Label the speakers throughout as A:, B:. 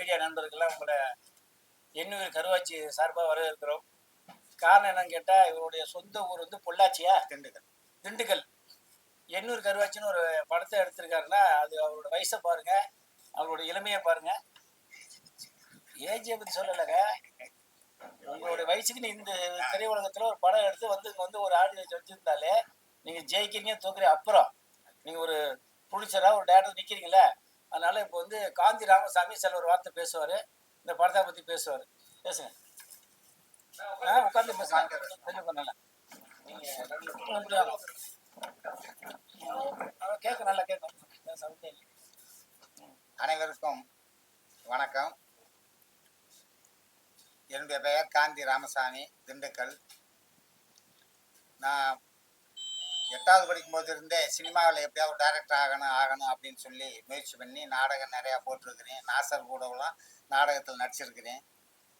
A: Media நண்பர்கள்லாம் உங்களை எண்ணூர் கருவாச்சி சார்பாக வரவேற்கிறோம். காரணம் என்னன்னு கேட்டால் இவருடைய சொந்த ஊர் வந்து பொள்ளாச்சியா?
B: திண்டுக்கல்.
A: திண்டுக்கல். எண்ணூர் கருவாச்சின்னு ஒரு படத்தை எடுத்திருக்காருன்னா அது அவரோட வயசை பாருங்க அவரோட இளமையை பாருங்க. ஏஜியை பற்றி சொல்லலைங்க. உங்களுடைய வயசுக்கு நீ இந்த திரையுலகத்தில் ஒரு படம் எடுத்து வந்து வந்து ஒரு ஆடியன்ஸ் வச்சிருந்தாலே நீங்கள் ஜெயிக்கிறீங்க தோக்குறீங்க. அப்புறம் நீங்கள் ஒரு ப்ரொடியூசராக ஒரு டேரக்டர் நிற்கிறீங்களே அதனால இப்போ வந்து காந்தி ராமசாமி சில ஒரு வார்த்தை பேசுவார். இந்த படத்தை பற்றி பேசுவார். பேசுங்க. ஆ உட்காந்து பேசுங்க. கொஞ்சம் பண்ணல நீங்கள் கேட்க நல்லா. கேட்கும் சவுண்டே
B: அனைவருக்கும் வணக்கம். என்னுடைய பெயர் காந்தி ராமசாமி திண்டுக்கல். நான் எட்டாவது படிக்கும் போது இருந்தே சினிமாவில் எப்படியாவது டைரக்டர் ஆகணும் ஆகணும் அப்படின்னு சொல்லி முயற்சி பண்ணி நாடகம் நிறையா போட்டிருக்கிறேன். நாசர் கூடலாம் நாடகத்தில் நடிச்சிருக்கிறேன்.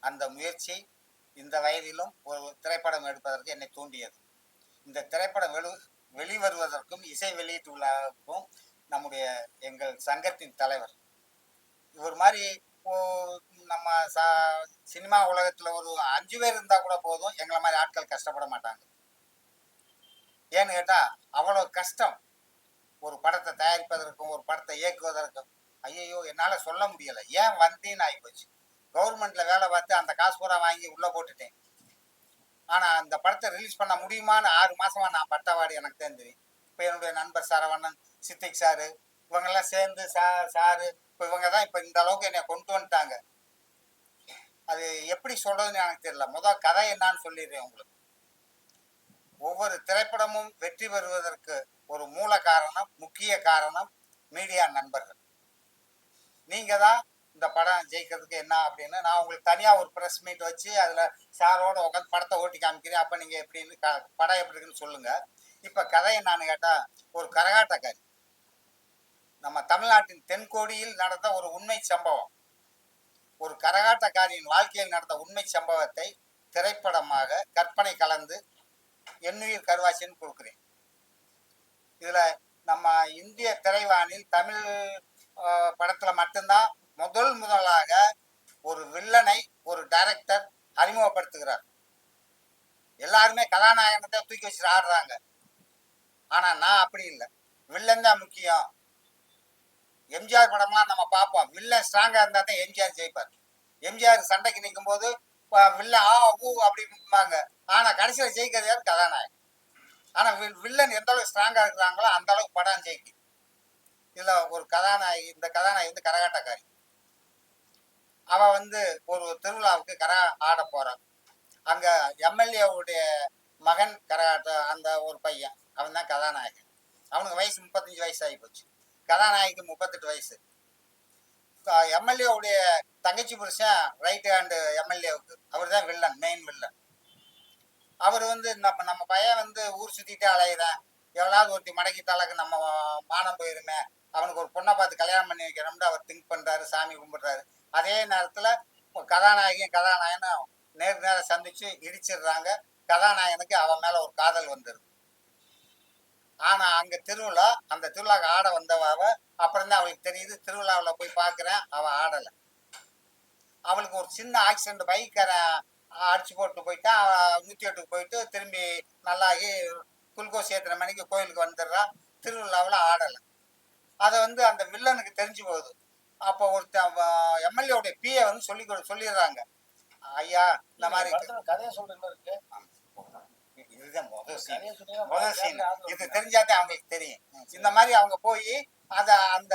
B: அந்த முயற்சி இந்த வயதிலும் ஒரு திரைப்படம் எடுப்பதற்கு என்னை தூண்டியது. இந்த திரைப்படம் வெளி வெளிவருவதற்கும் இசை வெளியீட்டு விழாவுக்கும் நம்முடைய எங்கள் சங்கத்தின் தலைவர். இவர் மாதிரி இப்போ நம்ம சா சினிமா உலகத்தில் ஒரு அஞ்சு பேர் இருந்தால் கூட போதும். எங்களை மாதிரி ஆட்கள் கஷ்டப்பட மாட்டாங்க. ஏன்னு கேட்டால் அவ்வளோ கஷ்டம். ஒரு படத்தை தயாரிப்பதற்கும் ஒரு படத்தை இயக்குவதற்கும். ஐயையோ என்னால் சொல்ல முடியலை. ஏன் வந்தேன்னு ஆகிப்போச்சு கவர்மெண்ட்ல வேலை பார்த்து அந்த காசு பூரா வாங்கி உள்ளே போட்டுட்டேன். ஆனால் அந்த படத்தை ரிலீஸ் பண்ண முடியுமான்னு ஆறு மாதமாக நான் பட்டவாடி எனக்கு தான் தெரியும். இப்போ என்னுடைய நண்பர் சரவணன் சித்திக் சாரு இவங்கெல்லாம் சேர்ந்து சா சாரு இப்போ இவங்க தான் இப்போ இந்த அளவுக்கு என்னை கொண்டு வந்துட்டாங்க. அது எப்படி சொல்கிறதுன்னு எனக்கு தெரியல. முதல் கதை என்னான்னு சொல்லிடுறேன் உங்களுக்கு. ஒவ்வொரு திரைப்படமும் வெற்றி பெறுவதற்கு ஒரு மூல காரணம் முக்கிய காரணம் மீடியா நண்பர்கள். நீங்க தான் இந்த படம் ஜெயிக்கிறதுக்கு என்ன அப்படின்னு நான் உங்களுக்கு தனியா ஒரு ப்ரெஸ் மீட் வச்சு அதுல சாரோட உட்காந்து படத்தை ஓட்டி காமிக்கிறேன். அப்ப நீங்க எப்படின்னு க- படம் எப்படி இருக்குன்னு சொல்லுங்க. இப்ப கதையை நான் கேட்டா ஒரு கரகாட்டக்காரி. நம்ம தமிழ்நாட்டின் தென்கோடியில் நடந்த ஒரு உண்மை சம்பவம். ஒரு கரகாட்டக்காரியின் வாழ்க்கையில் நடந்த உண்மை சம்பவத்தை திரைப்படமாக கற்பனை கலந்து எண்ணுயிர் கருவாச்சின்னு கொடுக்குறேன். இதில் நம்ம இந்திய திரைவானில் தமிழ் படத்தில் மட்டும்தான் முதல் முதலாக ஒரு வில்லனை ஒரு டைரக்டர் அறிமுகப்படுத்துகிறார். எல்லாருமே கதாநாயகத்தை தூக்கி வச்சுட்டு ஆடுறாங்க. ஆனால் நான் அப்படி இல்லை. வில்லன் தான் முக்கியம். எம்ஜிஆர் படம்லாம் நம்ம பார்ப்போம். வில்லன் ஸ்ட்ராங்காக இருந்தால் தான் எம்ஜிஆர் ஜெயிப்பார். எம்ஜிஆர் சண்டைக்கு நிற்கும் போது வில்லன் ஆ ஊ அப்படிம்பாங்க. ஆனா கடைசியில ஜெயிக்கிறது யார்? கதாநாயகன். ஆனா வில்- வில்லன் எந்த அளவுக்கு ஸ்ட்ராங்கா இருக்கிறாங்களோ அந்த அளவுக்கு படம் ஜெயிக்கும் இதுல ஒரு கதாநாயகி இந்த கதாநாயகி வந்து கரகாட்டக்காரி. அவ வந்து ஒரு திருவிழாவுக்கு கர ஆட போறான் அங்க எம்எல்ஏவுடைய மகன் கரகாட்ட அந்த ஒரு பையன். அவன் தான் கதாநாயகன். அவனுக்கு வயசு முப்பத்தஞ்சு வயசு ஆகி போச்சு. கதாநாயகிக்கு முப்பத்தெட்டு வயசு. எம்எல்ஏவுடைய தங்கச்சி புருஷன் ரைட் ஹேண்டு எம்எல்ஏவுக்கு. அவர் தான் வில்லன் மெயின் வில்லன் அவர் வந்து நம்ம நம்ம பையன் வந்து ஊர் சுத்திட்டே அலையிறேன். எவ்வளவு ஒருத்தி மடக்கி தலைக்கு நம்ம மானம் போயிருமே. அவனுக்கு ஒரு பொண்ணை பார்த்து கல்யாணம் பண்ணி வைக்கிறோம்னு அவர் திங்க் பண்றாரு சாமி கும்பிடுறாரு. அதே நேரத்துல கதாநாயகியும் கதாநாயகனும் நேர் நேரம் சந்திச்சு இடிச்சிடுறாங்க. கதாநாயகனுக்கு அவன் மேல ஒரு காதல் வந்துருது. ஆனா அங்க திருவிழா அந்த திருவிழாக்கு ஆட வந்தவ அவ அப்புறம் தான் அவளுக்கு தெரியுது. திருவிழாவில் போய் பார்க்கறேன் அவ ஆடல. அவளுக்கு ஒரு சின்ன ஆக்சிடென்ட் பைக்கரை அடிச்சு போட்டு போயிட்டா நூத்தி எட்டுக்கு போயிட்டு திரும்பி நல்லாகி குளுக்கோஸ் ஏத்துற மணிக்கு கோயிலுக்கு வந்துடுறா. திருவிழாவில் ஆடலை. அதை வந்து அந்த வில்லனுக்கு தெரிஞ்சு போகுது. அப்போ ஒருத்தன் எம்எல்ஏவுடைய பிஏ வந்து சொல்லி சொல்லிடுறாங்க. ஐயா இந்த மாதிரி
A: கதையை சொல்றீங்களா இருக்கு?
B: இதுதான் முதல் முதல் இது தெரிஞ்சாதான் அவங்களுக்கு தெரியும். இந்த மாதிரி அவங்க போய் அத அந்த?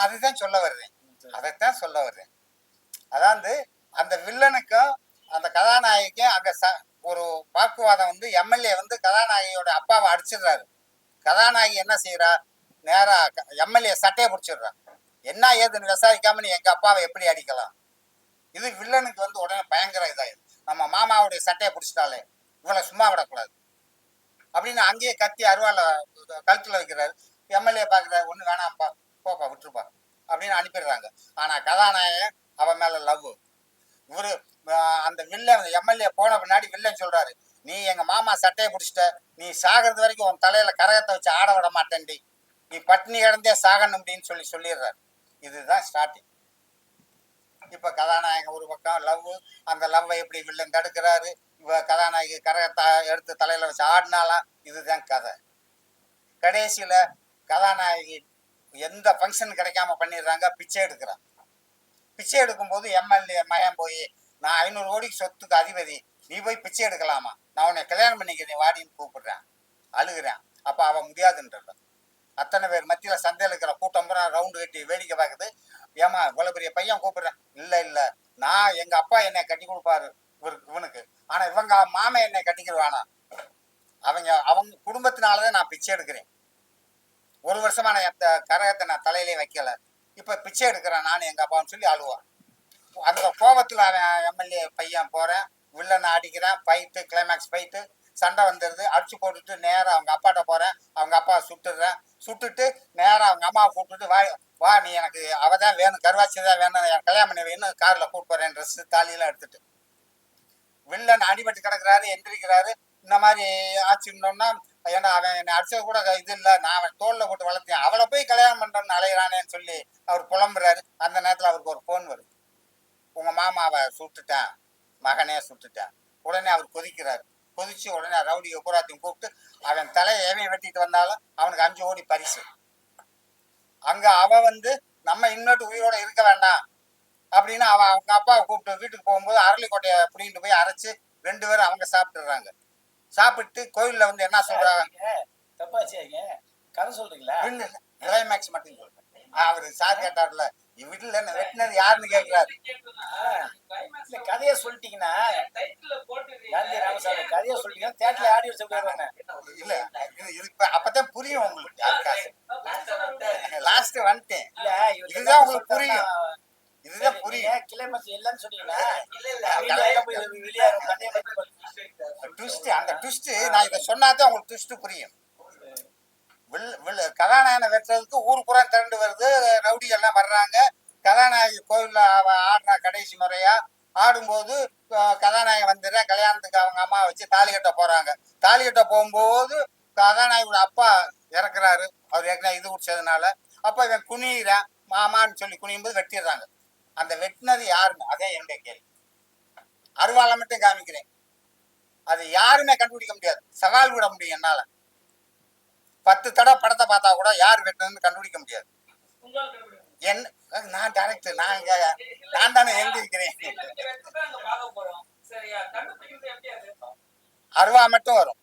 B: அதுதான் சொல்ல வர்றேன் அதைத்தான் சொல்ல வர்றேன் அதாவது அந்த வில்லனுக்கும் அந்த கதாநாயகிக்கும் அங்க ச- ஒரு வாக்குவாதம் வந்து எம்எல்ஏ வந்து கதாநாயகியோட அப்பாவை அடிச்சிடுறாரு. கதாநாயகி என்ன செய்யறா நேரா எம்எல்ஏ சட்டையை பிடிச்சிடுறா. என்ன ஏதுன்னு விசாரிக்காம நீ எங்க அப்பாவை எப்படி அடிக்கலாம்? இது வில்லனுக்கு வந்து உடனே பயங்கர இதாயிரு. நம்ம மாமாவுடைய சட்டையை பிடிச்சிட்டாலே இவளை சும்மா விடக்கூடாது. அப்படின்னு அங்கேயே கத்தி அருவால கழுத்தில் வைக்கிறாரு. எம்எல்ஏ பார்க்குறாரு ஒன்று வேணாம்ப்பா போப்பா விட்டுருப்பா அப்படின்னு அனுப்பிடுறாங்க. ஆனால் கதாநாயகன் அவன் மேலே லவ் இவரு அந்த வில்லன் எம்எல்ஏ போன பின்னாடி வில்லன் சொல்கிறாரு நீ எங்கள் மாமா சட்டையை பிடிச்சிட்ட நீ சாகிறது வரைக்கும் உன் தலையில் கரகத்தை வச்சு ஆட விட மாட்டேன்டி. நீ பட்டினி கிடந்தே சாகணும் அப்படின்னு சொல்லி சொல்லிடுறாரு. இதுதான் ஸ்டார்டிங் இப்ப கதாநாயகன் ஒரு பக்கம் லவ் அந்த லவ்வை எப்படி வில்லன் தடுக்கிறாரு? இவ கதாநாயகி கரகத்தை எடுத்து தலையில வச்சு ஆடினாலாம் இதுதான் கதை. கடைசியில கதாநாயகி எந்த ஃபங்க்ஷன் கிடைக்காம பண்ணிடுறாங்க? பிச்சை எடுக்கிறான். பிச்சை எடுக்கும்போது எம்எல்ஏ மயம் போய் நான் ஐநூறு கோடிக்கு சொத்துக்கு அதிபதி. நீ போய் பிச்சை எடுக்கலாமா? நான் உன்னை கல்யாணம் பண்ணிக்கிறேன் வாடின்னு கூப்பிடுறேன். அழுகிறேன். அப்ப அவன் முடியாதுன்ற அத்தனை பேர் மத்தியில் சந்தையில் இருக்கிற கூட்டம் பூரா ரவுண்டு கட்டி வேடிக்கை பார்க்குது. ஏமா இவ்வளோ பெரிய பையன் கூப்பிடுறேன் இல்லை இல்லை. நான் எங்கள் அப்பா என்னை கட்டி கொடுப்பாரு இவருக்கு இவனுக்கு. ஆனால் இவங்க மாமன் என்னை கட்டிக்கிடுவானா அவங்க அவங்க குடும்பத்தினால தான் நான் பிச்சை எடுக்கிறேன். ஒரு வருஷமா நான் அந்த கரகத்தை நான் தலையிலே வைக்கல. இப்போ பிச்சை எடுக்கிறேன் நான் எங்கள் அப்பான்னு சொல்லி அழுவான். அந்த கோபத்தில் அவன் எம்எல்ஏ பையன் போகிறேன் வில்லனை அடிக்கிறேன். ஃபைட்டு கிளைமேக்ஸ் ஃபைட்டு சண்டை வந்துடுது அடிச்சு போட்டுட்டு நேராக அவங்க அப்பாட்ட போகிறேன் அவங்க அப்பா சுட்டுடுறேன் சுட்டுட்டு நேராக அவங்க அம்மாவை கூப்பிட்டுட்டு வா வா நீ எனக்கு அவ தான் வேணும். கருவாச்சி தான் வேணும். என் கல்யாணம் பண்ணி வேணும் காரில் கூப்பிட்டு போகிறேன் ட்ரெஸ்ஸு தாலியெல்லாம் எடுத்துட்டு. வில்லன் அடிபட்டு கிடக்குறாரு எந்திரிக்கிறாரு. இந்த மாதிரி ஆச்சுன்னோன்னா ஏன்னா அவன் என்னை அடிச்சது கூட இது இல்லை. நான் அவன் தோளில் போட்டு வளர்த்தேன். அவளை போய் கல்யாணம் பண்ணுறேன்னு அலையிறானேன்னு சொல்லி அவர் புலம்புறாரு. அந்த நேரத்தில் அவருக்கு ஒரு ஃபோன் வருது. உங்கள் மாமாவை சுட்டுட்டான். மகனே சுட்டுட்டான். உடனே அவர் கொதிக்கிறாரு. கொதிச்சு உடனே ரவுடியை பூராத்தையும் கூப்பிட்டு அவன் தலையை ஏவையை வெட்டிட்டு வந்தாலும் அவனுக்கு அஞ்சு ஓடி பரிசு. அங்க அவ வந்து நம்ம இன்னொட்டு உயிரோட இருக்க வேண்டாம். அப்படின்னு அவன் அவங்க அப்பாவை கூப்பிட்டு வீட்டுக்கு போகும்போது அரளிக்கொட்டையை பிடிங்கிட்டு போய் அரைச்சு ரெண்டு பேரும் அவங்க சாப்பிட்டுறாங்க. சாப்பிட்டு கோயில்ல வந்து என்ன சொல்றாங்க?
A: கதை சொல்றீங்களா?
B: கிளைமேக்ஸ் மட்டும் சொல்றேன். அவரு சார் கேட்டார்ல வீட்டுல என்ன வெட்டினது யாருன்னு கேட்கிறாரு
A: இல்ல கதையை சொல்லிட்டீங்கன்னா காந்தி ராமசாமி கதையை சொல்லிட்டீங்கன்னா தேட்டர்ல ஆடி வச்சு போயிடுவாங்க
B: இல்ல இது அப்பதான் புரியும் உங்களுக்கு லாஸ்ட் வந்துட்டேன்.
A: இல்ல
B: இதுதான் உங்களுக்கு புரியும். இதுதான் புரியும்.
A: கிளைமேக்ஸ் இல்லைன்னு சொன்னீங்கன்னா மட்டும்
B: ட்விஸ்ட் அந்த ட்விஸ்ட் நான் இதை சொன்னாதான் உங்களுக்கு ட்விஸ்ட் புரியும். கதாநாயகனை வெட்டுறதுக்கு ஊர் திரண்டு வருது. ரவுடி எல்லாம் வர்றாங்க. கதாநாயகி கோவில்ல அவ ஆடுறா கடைசி முறையா. ஆடும்போது கதாநாயகன் வந்துடுற. கல்யாணத்துக்கு அவங்க அம்மா வச்சு தாலி கட்ட போறாங்க. தாலி கட்ட போகும்போது கதாநாயகோட அப்பா இறக்குறாரு. அவர் ஏற்கனவே இது குடிச்சதுனால. அப்ப இவன் குனியிறான். மாமான்னு சொல்லி குனியும் போது வெட்டிடுறாங்க. அந்த வெட்டினது யாருன்னு? அதே என்னுடைய கேள்வி. அருவாளை மட்டும் காமிக்கிறேன். அது யாருமே கண்டுபிடிக்க முடியாது. சவால் விட முடியும் என்னால. பத்து தடவை படத்தை பார்த்தா கூட யார் வெட்டினதுன்னு கண்டுபிடிக்க முடியாது. என் நான் டேரக்டர் நான் நான் தானே எழுதியிருக்கிறேன். அருவா மட்டும் வரும்.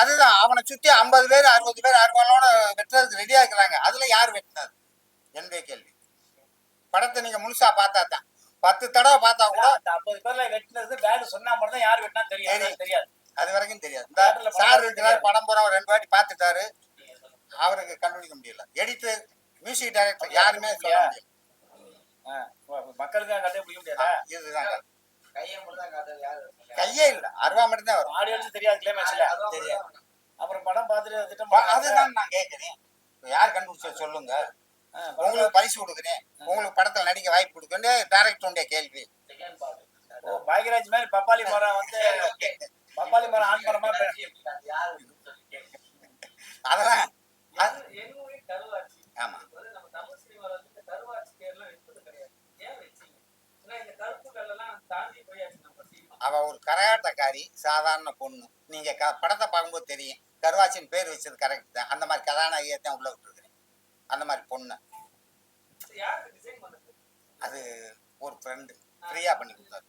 B: அதுதான் அவனை சுத்தி ஐம்பது பேர் அறுபது பேர் அருவாளோட வெட்டுறதுக்கு ரெடியா இருக்கிறாங்க. அதுல யார் வெட்டினது? என்னுடைய கேள்வி. படத்தை நீங்க முழுசா பார்த்தா தான் பத்து தடவை பார்த்தா கூட
A: ஐம்பது பேர்ல வெட்டினது வேலை சொன்னா மட்டும் தான் யார் வெட்டினா தெரியும். தெரியாது.
B: அது வரைக்கும் தெரியாது. இந்த சார் இருக்கிறார் படம் ஒரு ரெண்டு வாட்டி பார்த்துட்டாரு. அவருக்கு கண்டுபிடிக்க முடியல. எடிட்டர் மியூசிக் டைரக்டர் யாருமே சொல்ல முடியல.
A: ஆ, மக்களுக்காக கதையை பிடிக்க முடியாதா?
B: இதுதான்.
C: கையை
B: இல்ல. அருவா மட்டும் தான் வரும்
A: ஆடியன்ஸ் தெரியாது கிளைமேக்ஸ்ல
B: தெரியாது.
A: அப்புறம் படம் பார்த்துட்டு
B: அதுதான் நான் கேட்கிறேன் யார் கண்டுபிடிச்ச சொல்லுங்க. உங்களுக்கு பரிசு கொடுக்குறேன். உங்களுக்கு படத்துல நடிக்க வாய்ப்பு கொடுக்குறேன். டைரக்டருடைய கேள்வி.
A: பாக்யராஜ் மாதிரி பப்பாளி மரம் வந்து பப்பாளி மரம் ஆண் மரமா
B: அதெல்லாம் ஆமா. அவ ஒரு கரகாட்டக்காரி சாதாரண பொண்ணு. நீங்க படத்தை பார்க்கும்போது தெரியும். கருவாச்சின் பேர் வச்சது கரெக்ட் தான். அந்த மாதிரி கதாநாயகியை தான் உள்ள விட்டுருக்கிறேன். அந்த மாதிரி பொண்ணு. அது ஒரு ஃப்ரெண்டு ஃப்ரீயா பண்ணி கொடுத்தாரு.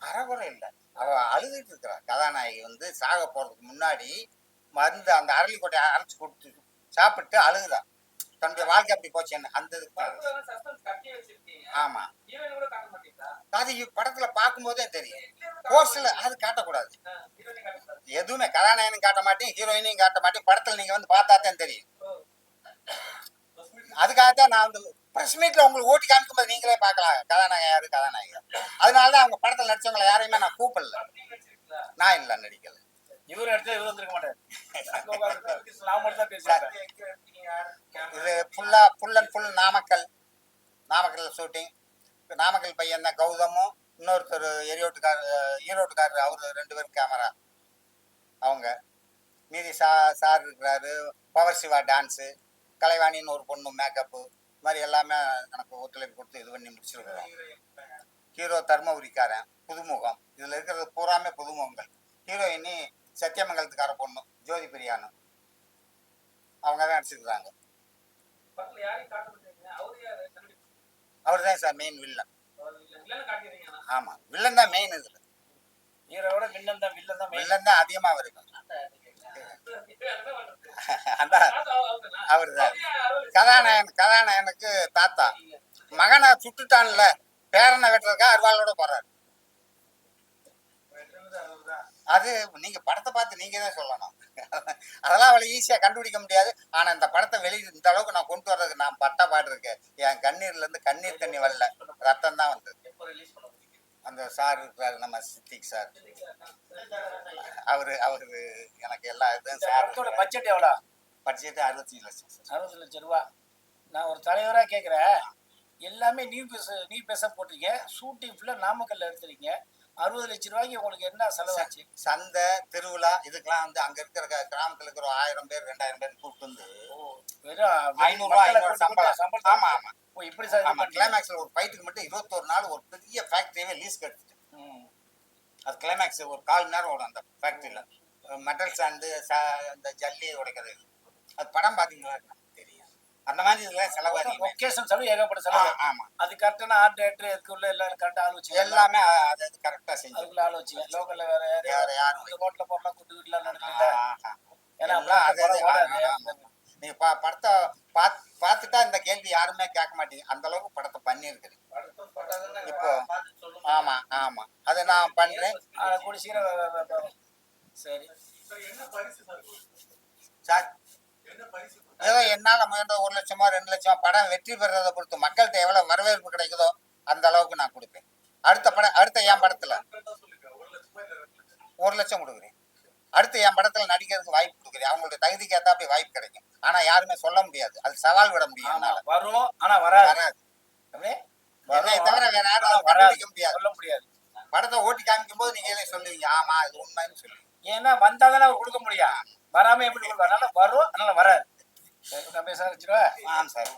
B: அறகுறை இல்லை. அவ அழுதுட்டு இருக்கிறா. கதாநாயகி வந்து சாக போறதுக்கு முன்னாடி மருந்து அந்த அரளிக்கொட்டையை அரைச்சு கொடுத்து சாப்பிட்டு அழுகுறா. தன்னுடைய வாழ்க்கை அப்படி போச்சு என்ன? அந்த ஆமா. அது படத்துல பார்க்கும்போதே தெரியும். போஸ்ட்ல அது காட்டக்கூடாது. எதுவுமே கதாநாயகனும் காட்ட மாட்டேன் ஹீரோயினையும் காட்ட மாட்டேன். படத்துல நீங்க வந்து பார்த்தா தான் தெரியும். அதுக்காகத்தான் நான் வந்து பிரஸ் மீட்ல உங்களுக்கு ஓட்டி காமிக்கும்போது நீங்களே பார்க்கலாம். கதாநாயகன் யாரு கதாநாயகன். அதனாலதான் அவங்க படத்துல நடிச்சவங்களை யாரையுமே நான் கூப்பிடல. நான் இல்ல நடிக்கல.
A: இவரு எடுத்து இவரு வந்திருக்க மாட்டாரு. தான்
B: இது ஃபுல்லா ஃபுல் அண்ட் ஃபுல் நாமக்கல். நாமக்கல்ல ஷூட்டிங் நாமக்கல் பையன் தான் கௌதமும் இன்னொருத்தர் எரியோட்டுக்கார் ஈரோட்டுக்காரர் அவர் ரெண்டு பேரும் கேமரா அவங்க. மீதி சா சார் இருக்கிறாரு. பவர் சிவா டான்ஸு கலைவாணின்னு ஒரு பொண்ணு மேக்கப்பு இது மாதிரி எல்லாமே எனக்கு ஒத்துழைப்பு கொடுத்து இது பண்ணி முடிச்சிருக்கிறோம் ஹீரோ தர்மபுரிக்காரன் புதுமுகம். இதில் இருக்கிறது பூராமே புதுமுகங்கள். ஹீரோயினி சத்தியமங்கலத்துக்கார பொண்ணு ஜோதி பிரியானு அவங்க தான் நடிச்சிருக்கிறாங்க
C: அவரு
B: தான் சார் மெயின் வில்லன். ஆமாம் வில்லன் தான் மெயின் இதில்.
A: ஹீரோவோட வில்லன் தான் வில்லன் தான்.
B: வில்லன் தான் அதிகமாக வருது.
C: இப்ப
B: அவர் தான்
C: அவரு
B: கதாநாயகன் கதாநாயகனுக்கு தாத்தா. மகனை சுட்டுட்டான்ல பேரனை வெட்டுறதுக்கா அருவாளோட போறாரு. அது நீங்க படத்தை பார்த்து நீங்க தான் சொல்லணும். அதெல்லாம் அவளை ஈஸியா கண்டுபிடிக்க முடியாது. ஆனா இந்த படத்தை வெளியே இந்த அளவுக்கு நான் கொண்டு வர்றதுக்கு நான் பட்ட பாடு இருக்கேன் என் கண்ணீர்ல இருந்து கண்ணீர் தண்ணி வரல. ரத்தம் தான் வந்தது. அந்த சார் இருக்கிறாரு நம்ம சித்திக் சார். அவரு அவரு எனக்கு எல்லா இதுவும் சார்
A: பட்ஜெட் எவ்வளோ?
B: பட்ஜெட் அறுபத்தஞ்சு லட்சம் சார்.
A: அறுபது லட்சம் ரூபா. நான் ஒரு தலைவராக கேட்குறேன் எல்லாமே நீ பேச நீ பேச போட்டீங்க ஷூட்டிங் ஃபுல்லாக நாமக்கல்ல எடுத்துறீங்க. அறுபது லட்சம் ரூபாய்க்கு உங்களுக்கு என்ன செலவாச்சு?
B: சந்தை திருவிழா இதுக்கெல்லாம் வந்து அங்க இருக்கிற கிராமத்துல இருக்கிற ஆயிரம் பேர் ரெண்டாயிரம் பேர் கூப்பிட்டு வந்து
A: வெறும்
B: ஐநூறு ரூபாய் சம்பளம்.
A: சம்பளம்
B: ஆமா ஆமா.
A: இப்படி சார்
B: ஆமா கிளைமேக்ஸ்ல ஒரு ஃபைட்டுக்கு மட்டும் இருபத்தொரு நாள் ஒரு பெரிய ஃபேக்டரியே லீஸ் எடுத்துட்டேன் அது கிளைமேக்ஸ் ஒரு கால் மணி நேரம் ஓடும் அந்த ஃபேக்டரியில மெட்டல் சாண்டு அந்த ஜல்லி உடைக்கிறது. அது படம் பாத்தீங்களா? அந்த மாதிரி இதுல செலவு அதிகமே
A: லொக்கேஷன் செலவு ஏகப்பட்ட செலவு.
B: ஆமா.
A: அது கரெக்டான ஆர்ட் டேரக்டர் இதுக்குள்ள எல்லாம் கரெக்டாக ஆள் வச்சு
B: எல்லாமே அது அது கரெக்டா செஞ்சு
A: அதுக்குள்ள ஆள் வச்சுங்க லோக்கல்ல வேற யாரையும்
B: யாரும்
A: இந்த ரோட்ல போறலாம் கூட்டு வீட்டுல நடக்கல
B: ஆஹா.
A: ஏன்னா
B: அது. நீங்க பா- படத்தை பாத் பார்த்துட்டா இந்த கேள்வி யாருமே கேட்க மாட்டீங்க அந்த அளவுக்கு படத்தை
C: படத்தை
B: இப்போ. ஆமா ஆமா. அதை நான் பண்றேன்.
A: கூடி சீக்கிரம் சார்?
C: சார். என்ன பரிசு
B: ஏதோ என்னால முயன்ற ஒரு லட்சமோ ரெண்டு லட்சமோ படம் வெற்றி பெறதை பொறுத்து மக்கள்கிட்ட எவ்வளவு வரவேற்பு கிடைக்குதோ அந்த அளவுக்கு நான் கொடுப்பேன். அடுத்த படம் அடுத்த என் படத்துல
C: ஒரு லட்சமா
B: கொடுக்குறேன். அடுத்து என் படத்துல நடிக்கிறதுக்கு வாய்ப்பு கொடுக்குறேன். அவங்களுடைய தகுதிக்கு ஏத்தாப்படி வாய்ப்பு கிடைக்கும். ஆனா யாருமே சொல்ல முடியாது. அது சவால் விட முடியும்
A: வரும் ஆனா வராது.
B: வராது. என்னை. தவிர வேற யாரும். கண்டுபிடிக்க முடியாது.
A: சொல்ல முடியாது.
B: படத்தை ஓட்டி காமிக்கும் போது நீங்க எதை சொல்லுவீங்க? ஆமா இது உண்மைன்னு சொல்லுவீங்க.
A: ஏன்னா வந்தாதானே அவர் கொடுக்க முடியும். வராம எப்படி கொடுப்பாரு அதனால வரும் அதனால வராது. சரி நான் சார் வச்சிருவா
B: ஆமாம் சார்